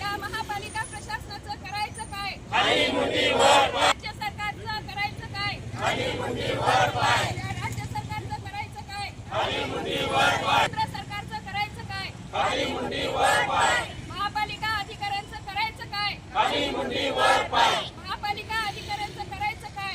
या महापालिका प्रशासनाचं करायचं काय? राज्य सरकारचं करायचं काय? या राज्य सरकारचं करायचं काय? केंद्र सरकारचं करायचं काय? महापालिका अधिकाऱ्यांचं करायचं काय? महापालिका अधिकाऱ्यांचं करायचं काय?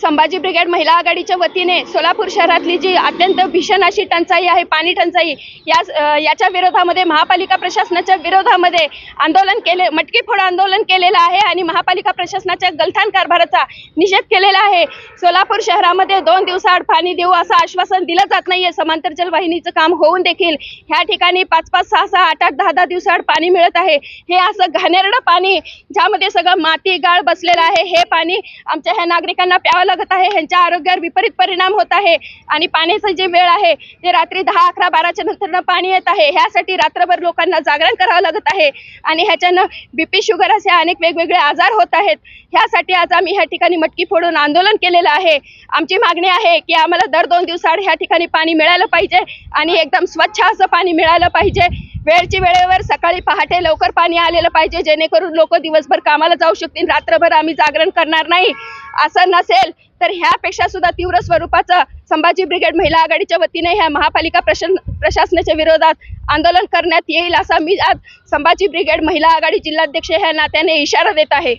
संभाजी ब्रिगेड महिला आघाडीच्या वतीने सोलापूर शहरातली जी अत्यंत भीषण अशी टंचाई आहे पाणी टंचाई या याच्या विरोधामध्ये महापालिका प्रशासनाच्या विरोधामध्ये आंदोलन केले मटकी फोड आंदोलन केलेलं आहे आणि महापालिका प्रशासनाच्या गलथान कारभाराचा निषेध केलेला आहे. सोलापूर शहरामध्ये दोन दिवसाआड पाणी देऊ असं आश्वासन दिलं जात नाहीये. समांतर जलवाहिनीचं काम होऊन देखील ह्या ठिकाणी पाच पाच सहा सहा आठ आठ दहा दहा दिवसाआड पाणी मिळत आहे. हे असं घाणेरडं पाणी ज्यामध्ये सगळं माती गाळ बसलेलं आहे हे पाणी आमच्या ह्या नागरिकांना प्यावं लागत आहे. ह्यांच्या आरोग्यावर विपरीत परिणाम होत आहे. आणि पाण्याचं जे वेळ आहे ते रात्री दहा अकरा बाराच्या नंतर पाणी येत आहे. ह्यासाठी रात्रभर लोकांना जागरण करावं लागत आहे. आणि ह्याच्यानं बीपी शुगर असे अनेक वेगवेगळे आजार होत आहेत. ह्यासाठी आज आम्ही ह्या ठिकाणी मटकी फोडून आंदोलन केलेलं आहे. आमची मागणी आहे की आम्हाला दर दोन दिवसाआड ह्या ठिकाणी पाणी मिळालं पाहिजे. आणि एकदम स्वच्छ असं पाणी मिळालं पाहिजे. वेळची वेळेवर सकाळी पहाटे लवकर पाणी आलेलं पाहिजे जेणेकरून लोक दिवसभर कामाला जाऊ शकतील. रात्रभर आम्ही जागरण करणार नाही असं नसेल तर ह्यापेक्षा सुद्धा तीव्र स्वरूपाचं संभाजी ब्रिगेड महिला आघाडीच्या वतीने ह्या महापालिका प्रशन प्रशासनाच्या विरोधात आंदोलन करण्यात येईल असा मी आज संभाजी ब्रिगेड महिला आघाडी जिल्हाध्यक्ष ह्या नात्याने इशारा देत आहे.